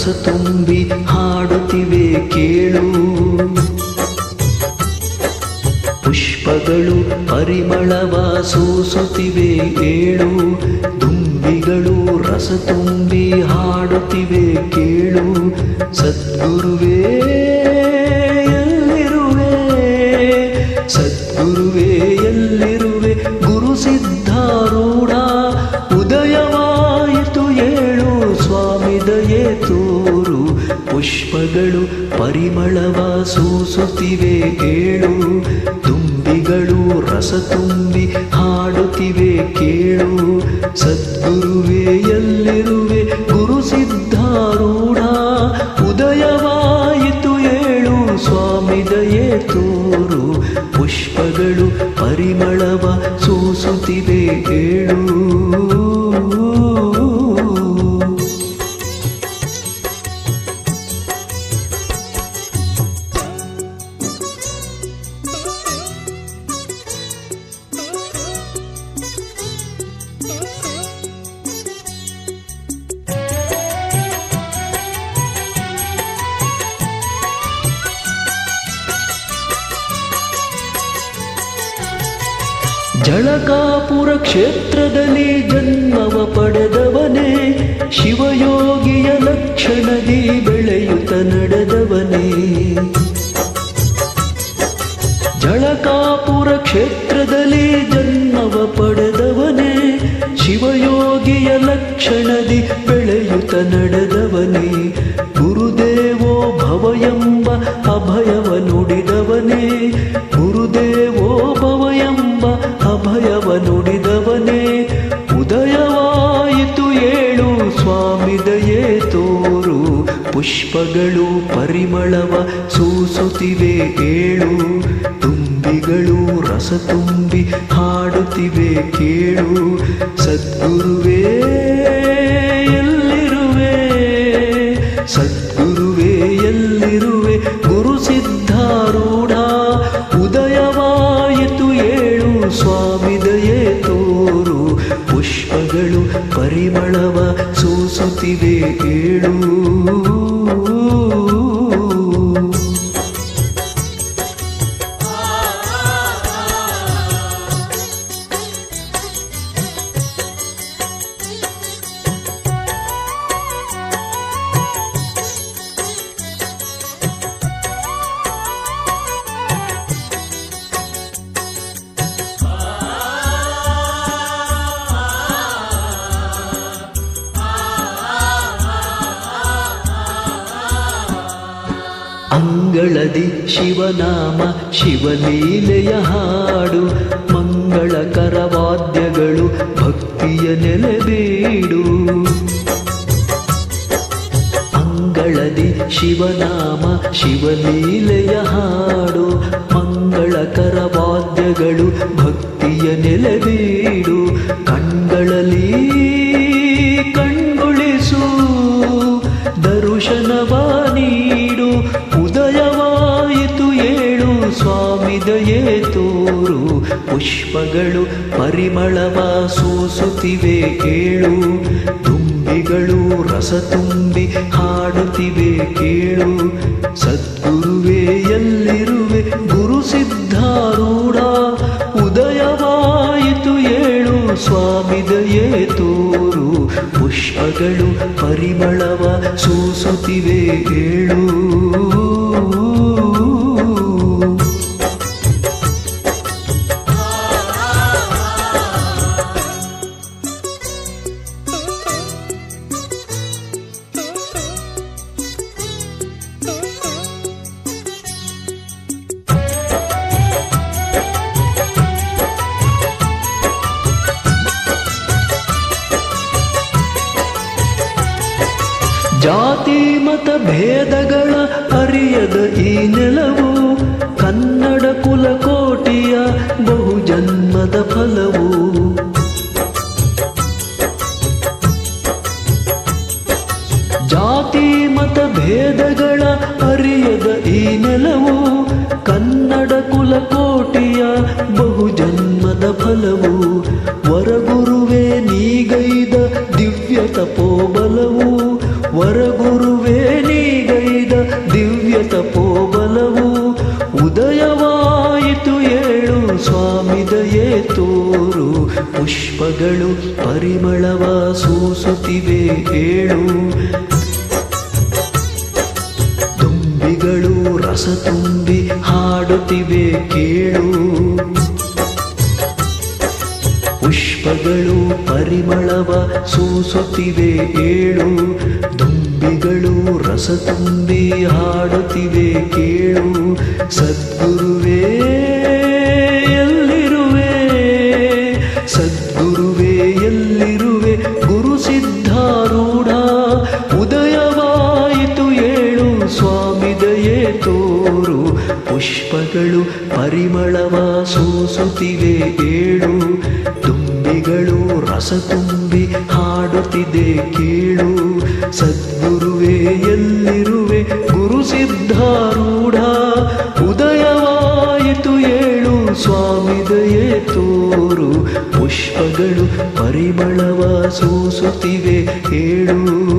ರಸ ತುಂಬಿ ಹಾಡುತ್ತಿವೆ ಕೇಳು. ಪುಷ್ಪಗಳು ಪರಿಮಳವ ಸೂಸುತ್ತಿವೆ ಏಳು. ದುಂಬಿಗಳು ರಸ ತುಂಬಿ ಹಾಡುತ್ತಿವೆ ಕೇಳು. ಸದ್ಗುರುವೇ ಸೂಸುತ್ತಿವೆ ಕೇಳು, ತುಂಬಿಗಳು ರಸ ತುಂಬಿ ಹಾಡುತ್ತಿವೆ ಕೇಳು. ಸದ್ಗುರುವೇ, ಎಲ್ಲಿರುವೆ? ಗುರು ಸಿದ್ಧಾರೂಢ, ಉದಯವಾಯಿತು ಏಳು. ಸ್ವಾಮಿ ದಯೆ ತೋರು, ಪುಷ್ಪಗಳು ಪರಿಮಳವ ಸೂಸುತ್ತಿವೆ ಏಳು ಜಳಕಾಪುರ ಕ್ಷೇತ್ರದಲ್ಲಿ ಜನ್ಮವ ಪಡೆದವನೇ, ಶಿವಯೋಗಿಯ ಲಕ್ಷಣದಿ ಬೆಳೆಯುತ್ತ ನಡೆದವನೇ. ಜಳಕಾಪುರ ಕ್ಷೇತ್ರದಲ್ಲಿ ಜನ್ಮವ ಪಡೆದವನೇ, ಶಿವಯೋಗಿಯ ಲಕ್ಷಣದಿ ಬೆಳೆಯುತ್ತ ನಡೆದವನೇ. ಪುಷ್ಪಗಳು ಪರಿಮಳವ ಸೂಸುತ್ತಿವೆ ಕೇಳು. ತುಂಬಿಗಳು ರಸ ತುಂಬಿ ಹಾಡುತ್ತಿವೆ ಕೇಳು. ಸದ್ಗುರುವೇ ಅಂಗಳದಿ ಶಿವನಾಮ ಶಿವಲೀಲೆಯ ಹಾಡು ಮಂಗಳಕರ ವಾದ್ಯಗಳು ಭಕ್ತಿಯ ನೆಲೆಬೇಡು ಅಂಗಳದಿ ಶಿವನಾಮ ಶಿವಲೀಲೆಯ ಹಾಡು ಮಂಗಳಕರ ವಾದ್ಯಗಳು ಭಕ್ತಿಯ ನೆಲೆಬೇಡು ಕಣ್ಗಳಲ್ಲಿ ಪುಷ್ಪಗಳು ಪರಿಮಳವ ಸೂಸುತ್ತಿವೆ ಕೇಳು. ತುಂಬಿಗಳು ರಸ ತುಂಬಿ ಹಾಡುತ್ತಿವೆ ಕೇಳು. ಸದ್ಗುರುವೇ ಎಲ್ಲಿರುವೆ? ಗುರು ಸಿದ್ಧಾರೂಢ, ಉದಯವಾಯಿತು ಏಳು. ಸ್ವಾಮಿ ದಯೇ ತೋರು. ಪುಷ್ಪಗಳು ಪರಿಮಳವ ಸೂಸುತ್ತಿವೆ ಏಳು ಜಾತಿ ಮತ ಭೇದಗಳ ಅರಿಯದ ಈ ನೆಲವು ಕನ್ನಡ ಕುಲಕೋಟಿಯ ಬಹುಜನ್ಮದ ಫಲವು. ಜಾತಿ ಮತ ಭೇದಗಳ ಅರಿಯದ ಈ ನೆಲವು ಕನ್ನಡ ಕುಲಕೋಟಿಯ ಬಹುಜನ್ಮದ ಫಲವು. ಸ್ವಾಮಿ ದಯೆ ತೋರು, ಪುಷ್ಪಗಳು ಪರಿಮಳವ ಸೂಸುತ್ತಿವೆ ಏಳು ದುಂಬಿಗಳು ರಸ ತುಂಬಿ ಹಾಡುತ್ತಿವೆ ಕೇಳು. ಪುಷ್ಪಗಳು ಪರಿಮಳವ ಸೂಸುತ್ತಿವೆ ಏಳು ದುಂಬಿಗಳು ರಸ ತುಂಬಿ ಹಾಡುತ್ತಿವೆ ಕೇಳು. ಸದ್ಗುರುವೇ ಪುಷ್ಪಗಳು ಪರಿಮಳವ ಸೂಸುತ್ತಿವೆ ಏಳು ತುಂಬಿಗಳು ರಸ ತುಂಬಿ ಹಾಡುತ್ತಿದೆ ಕೇಳು. ಸದ್ಗುರುವೆ, ಎಲ್ಲಿರುವೆ? ಗುರು ಸಿದ್ಧಾರೂಢ, ಉದಯವಾಯಿತು ಏಳು. ಸ್ವಾಮಿ ದಯೆ ತೋರು. ಪುಷ್ಪಗಳು ಪರಿಮಳವ ಸೂಸುತ್ತಿವೆ ಏಳು